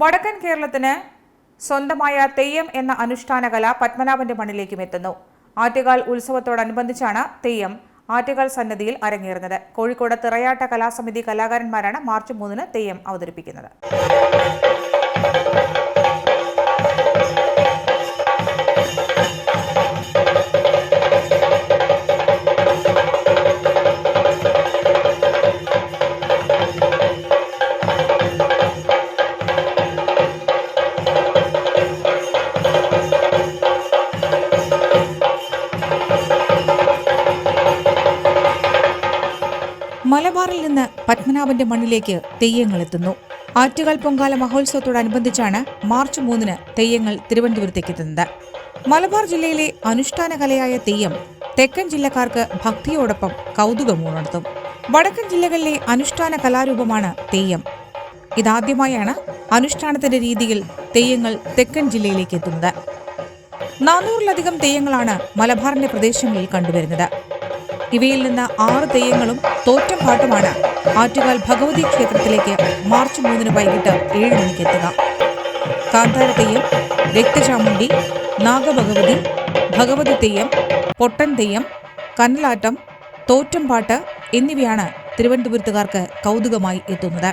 വടക്കൻ കേരളത്തിന് സ്വന്തമായ തെയ്യം എന്ന അനുഷ്ഠാന കല പത്മനാഭന്റെ മണ്ണിലേക്കും എത്തുന്നു. ആറ്റുകാൽ ഉത്സവത്തോടനുബന്ധിച്ചാണ് തെയ്യം ആറ്റുകാൽ സന്നദ്ധിയിൽ അരങ്ങേറുന്നത്. കോഴിക്കോട് തിറയാട്ട കലാസമിതി കലാകാരന്മാരാണ് മാർച്ച് മൂന്നിന് തെയ്യം അവതരിപ്പിക്കുന്നത്. മലബാറിൽ നിന്ന് പത്മനാഭന്റെ മണ്ണിലേക്ക് തെയ്യങ്ങൾ എത്തുന്നു. ആറ്റുകാൽ പൊങ്കാല മഹോത്സവത്തോടനുബന്ധിച്ചാണ് മാർച്ച് മൂന്നിന് തെയ്യങ്ങൾ തിരുവനന്തപുരത്തേക്ക് എത്തുന്നത്. മലബാർ ജില്ലയിലെ അനുഷ്ഠാന കലയായ തെയ്യം തെക്കൻ ജില്ലക്കാർക്ക് ഭക്തിയോടൊപ്പം കൗതുകമുണർത്തും വടക്കൻ ജില്ലകളിലെ അനുഷ്ഠാന കലാരൂപമാണ് തെയ്യം. ഇതാദ്യമായാണ് അനുഷ്ഠാനത്തിന്റെ രീതിയിൽ തെയ്യങ്ങൾ തെക്കൻ ജില്ലയിലേക്ക് എത്തുന്നത്. നാനൂറിലധികം തെയ്യങ്ങളാണ് മലബാറിന്റെ പ്രദേശങ്ങളിൽ കണ്ടുവരുന്നത്. ഇവയിൽ നിന്ന് ആറ് തെയ്യങ്ങളും തോറ്റം പാട്ടുമാണ് ആറ്റുകാൽ ഭഗവതി ക്ഷേത്രത്തിലേക്ക് മാർച്ച് മൂന്നിന് വൈകിട്ട് ഏഴ് മണിക്ക് എത്തുക. കാന്താര തെയ്യം രക്തചാമുണ്ടി നാഗഭഗവതി ഭഗവതി തെയ്യം പൊട്ടൻ തെയ്യം കന്നലാട്ടം തോറ്റം പാട്ട് എന്നിവയാണ് തിരുവനന്തപുരത്തുകാർക്ക് കൗതുകമായി എത്തുന്നത്.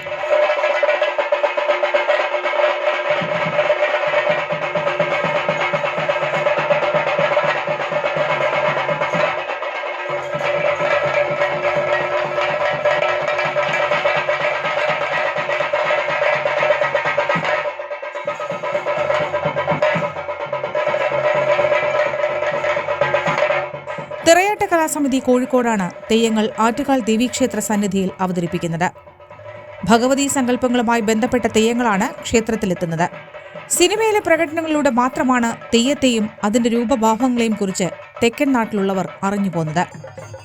തിറയാട്ട കലാസമിതി കോഴിക്കോടാണ് തെയ്യങ്ങൾ ആറ്റുകാൽ ദേവീക്ഷേത്ര സന്നിധിയിൽ അവതരിപ്പിക്കുന്നത്. ഭഗവതി സങ്കല്പങ്ങളുമായി ബന്ധപ്പെട്ട തെയ്യങ്ങളാണ് ക്ഷേത്രത്തിലെത്തുന്നത്. സിനിമയിലെ പ്രകടനങ്ങളിലൂടെ മാത്രമാണ് തെയ്യത്തെയും അതിന്റെ രൂപഭാവങ്ങളെയും കുറിച്ച് തെക്കൻ നാട്ടിലുള്ളവർ അറിഞ്ഞുപോന്നത്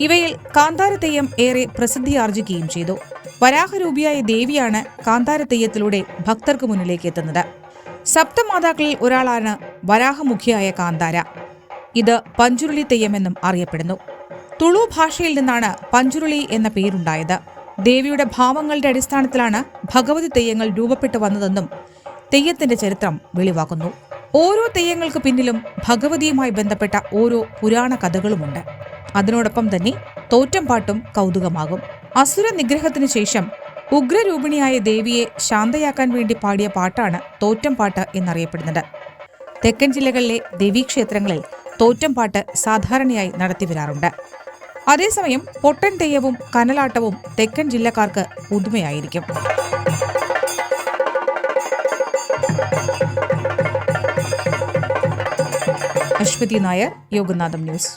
ഇവയിൽ കാന്താര തെയ്യം ഏറെ പ്രസിദ്ധിയാർജിക്കുകയും ചെയ്തു. വരാഹരൂപിയായ ദേവിയാണ് കാന്താര തെയ്യത്തിലൂടെ ഭക്തർക്ക് മുന്നിലേക്ക് എത്തുന്നത്. സപ്തമാതാക്കളിൽ ഒരാളാണ് വരാഹമുഖിയായ കാന്താര. ഇത് പഞ്ചുരുളി തെയ്യമെന്നും അറിയപ്പെടുന്നു. തുളു ഭാഷയിൽ നിന്നാണ് പഞ്ചുരുളി എന്ന പേരുണ്ടായത്. ദേവിയുടെ ഭാവങ്ങളുടെ അടിസ്ഥാനത്തിലാണ് ഭഗവതി തെയ്യങ്ങൾ രൂപപ്പെട്ടു വന്നതെന്നും തെയ്യത്തിന്റെ ചരിത്രം വെളിവാക്കുന്നു. ഓരോ തെയ്യങ്ങൾക്ക് പിന്നിലും ഭഗവതിയുമായി ബന്ധപ്പെട്ട ഓരോ പുരാണ കഥകളുമുണ്ട്. അതിനോടൊപ്പം തന്നെ തോറ്റംപാട്ടും കൗതുകമാകും. അസുര നിഗ്രഹത്തിനു ശേഷം ഉഗ്രരൂപിണിയായ ദേവിയെ ശാന്തയാക്കാൻ വേണ്ടി പാടിയ പാട്ടാണ് തോറ്റംപാട്ട് എന്നറിയപ്പെടുന്നത്. തെക്കൻ ജില്ലകളിലെ ദേവീക്ഷേത്രങ്ങളിൽ തോറ്റംപാട്ട് സാധാരണയായി നടത്തിവരാറുണ്ട് അതേസമയം പൊട്ടൻ തെയ്യവും കനലാട്ടവും തെക്കൻ ജില്ലക്കാർക്ക് പുതുമയായിരിക്കും. അശ്വതി നായർ യോഗനാഥം ന്യൂസ്.